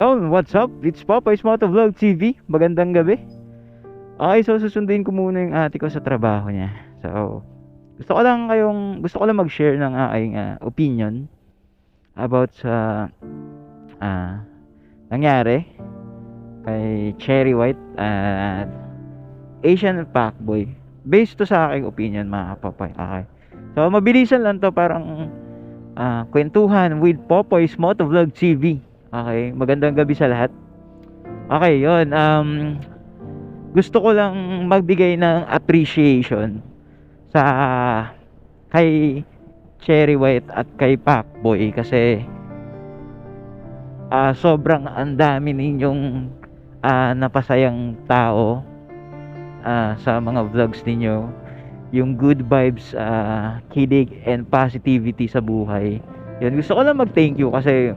Oh, what's up? It's Popeyes Motovlog TV. Magandang gabi. Okay, so susundin ko muna yung ate ko sa trabaho niya. So, gusto ko lang kayong, gusto ko lang mag-share ng aking ah, opinion about sa ah nangyari kay Cherry White at Asian Packboy. Based to sa aking opinion, mga kapapay. Okay. So, mabilisan lang to parang ah, kwentuhan with Popeyes Motovlog TV. Okay, magandang gabi sa lahat. Okay, yon um gusto ko lang magbigay ng appreciation sa kay Cherry White at kay Pacboy kasi ah sobrang ang dami ninyong ah, napasayang tao ah, sa mga vlogs ninyo yung good vibes ah, kilig and positivity sa buhay yun gusto ko lang mag thank you kasi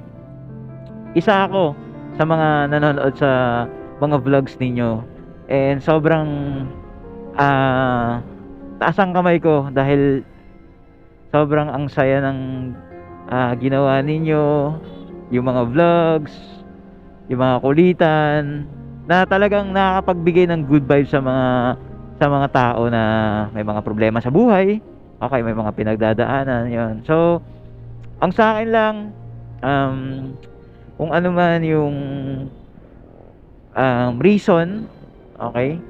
isa ako sa mga nanonood sa mga vlogs ninyo. And sobrang ah taas ang kamay ko dahil sobrang ang saya ng ah, ginawa ninyo yung mga vlogs yung mga kulitan na talagang nakakapagbigay ng good vibes sa mga sa mga tao na may mga problema sa buhay okay may mga pinagdadaanan yon so ang sa akin lang um, kung ano man yung um, reason, okay?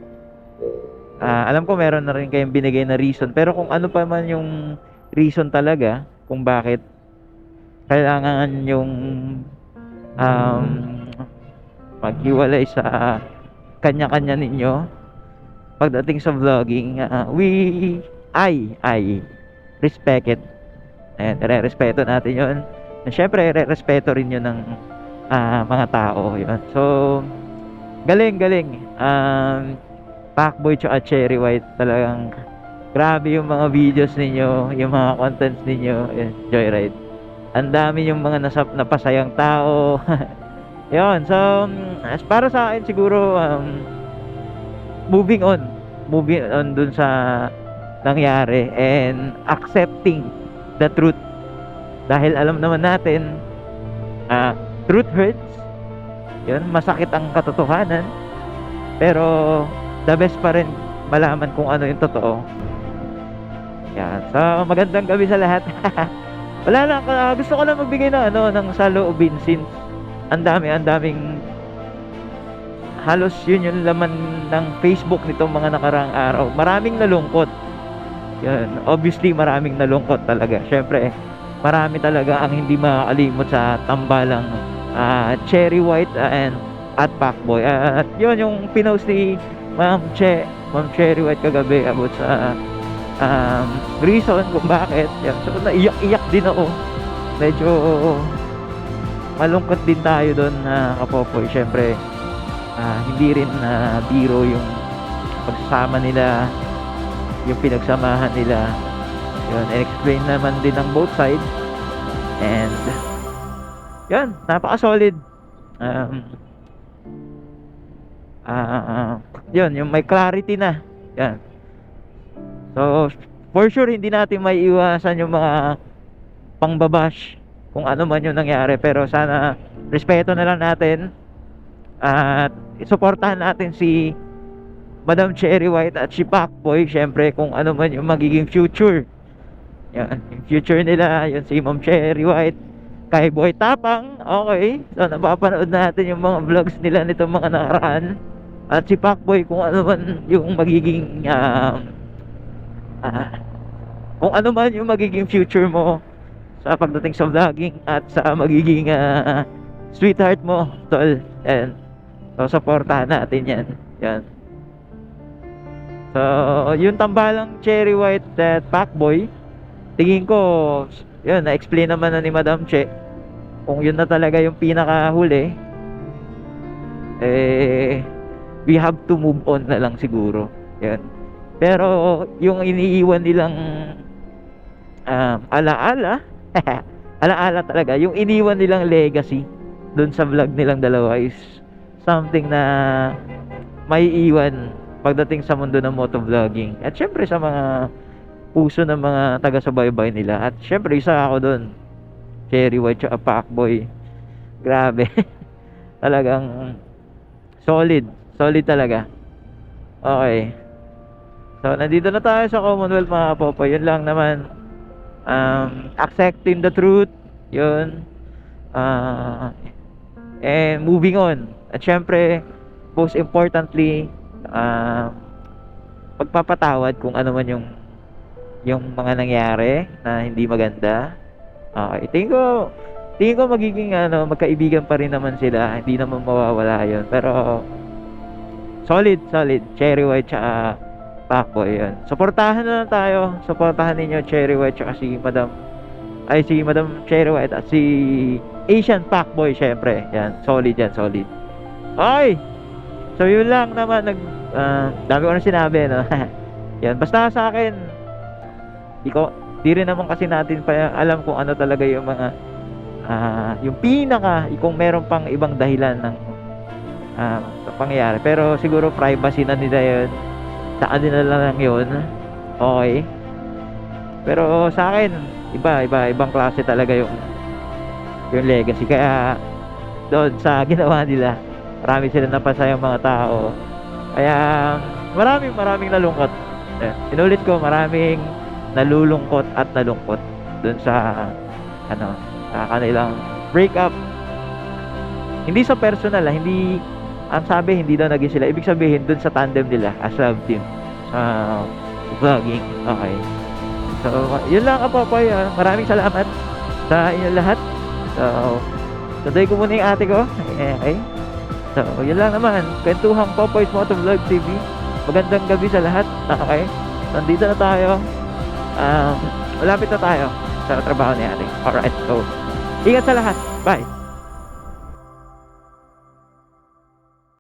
Ah, alam ko meron na rin kayong binigay na reason, pero kung ano pa man yung reason talaga kung bakit kailangan yung um, maghiwalay sa kanya-kanya ninyo pagdating sa vlogging, ah, we I I respect it. Ayan, re-respeto natin 'yon. Na syempre, re-respeto rin 'yun ng ah, mga tao 'yun. So, galing, galing. Um, Pacboy tsaka Cherry White talagang grabe yung mga videos ninyo, yung mga contents ninyo, yun, Joyride. Ang dami yung mga nasap napasayang tao. 'Yun. So, as para sa akin siguro um, moving on. Moving on dun sa nangyari and accepting the truth. Dahil alam naman natin ah truth hurts. 'Yun, masakit ang katotohanan. Pero the best pa rin malaman kung ano yung totoo. Yan. So, magandang gabi sa lahat. Wala lang, ah, gusto ko lang magbigay ng ano, ng saloobin since ang dami, ang daming halos yun yung laman ng Facebook nitong mga nakarang araw. Maraming nalungkot. Yan. Obviously, maraming nalungkot talaga. Syempre, marami talaga ang hindi makakalimot sa tambalang ah, Cherry White and at Pacboy. At yun yung pinost ni Ma'am Che, Ma'am Cherry White kagabi about sa um, reason kung bakit. Yan. So, naiyak-iyak din ako. Medyo malungkot din tayo doon na kapopoy. Syempre, ah, hindi rin na biro yung pagsasama nila, yung pinagsamahan nila. Yun, explain naman din ng both sides. And, yan, napaka-solid. Um, ah, yun, yung may clarity na. Yan. So, for sure, hindi natin may iwasan yung mga pangbabash kung ano man yung nangyari. Pero sana, respeto na lang natin at suportahan natin si Madam Cherry White at si Pacboy syempre kung ano man yung magiging future yan, yung future nila yun si Ma'am Cherry White kay Boy Tapang. Okay. So napapanood natin yung mga vlogs nila nitong mga nakaraan. At si Pacboy kung ano man yung magiging um, ah, kung ano man yung magiging future mo sa pagdating sa vlogging at sa magiging ah, sweetheart mo tol. And So, supportahan natin yan. Yan. So, yung tambalang Cherry White at Pacboy, tingin ko, yun, na-explain naman na ni Madam Che, kung yun na talaga yung pinakahuli, eh, we have to move on na lang siguro. Yan. Pero, yung iniiwan nilang um, alaala, alaala talaga, yung iniwan nilang legacy doon sa vlog nilang dalawa is something na may iwan pagdating sa mundo ng motovlogging. At syempre sa mga puso ng mga taga-subaybay nila. At syempre isa ako doon. Cherry White at Pacboy. Grabe. talagang solid. Solid talaga. Okay. So, nandito na tayo sa Commonwealth mga kapopoy. Yun lang naman. Um, accepting the truth. Yun. Ah, and moving on. At syempre, most importantly, ah, pagpapatawad kung ano man yung yung mga nangyari na hindi maganda. Okay, tingin ko tingin ko magiging ano, magkaibigan pa rin naman sila. Hindi naman mawawala 'yon. Pero solid, solid. Cherry White tsaka Pacboy 'yon. Suportahan na lang tayo. Suportahan ninyo Cherry White tsaka si Madam ay si Madam Cherry White at si Asian Pacboy syempre. Yan, solid yan, solid. Okay. So yun lang naman nag ah, dami ko na sinabi no. yan, basta sa akin di ko di rin naman kasi natin pa alam kung ano talaga yung mga ah, yung pinaka kung meron pang ibang dahilan ng ah, pangyayari. Pero siguro privacy na nila yun. Sa kanila lang yun. Okay. Pero sa akin, iba, iba, ibang klase talaga yung yung legacy. Kaya doon sa ginawa nila, marami sila napasayang mga tao. Kaya maraming maraming nalungkot. Sinulit ko, maraming nalulungkot at nalungkot doon sa ano, sa kanilang breakup. Hindi sa personal, ah, hindi ang sabi hindi daw naging sila. Ibig sabihin doon sa tandem nila as love team sa vlogging. Okay. So, yun lang kapopoy. ah. Maraming salamat sa inyo lahat. So, tuloy ko muna yung ate ko. Eh, Okay. So, yun lang naman. Kwentuhang Popoy's Motovlog TV. Magandang gabi sa lahat. Okay. Nandito na tayo. Um, malapit na tayo sa trabaho ni ate. Alright. So, ingat sa lahat. Bye.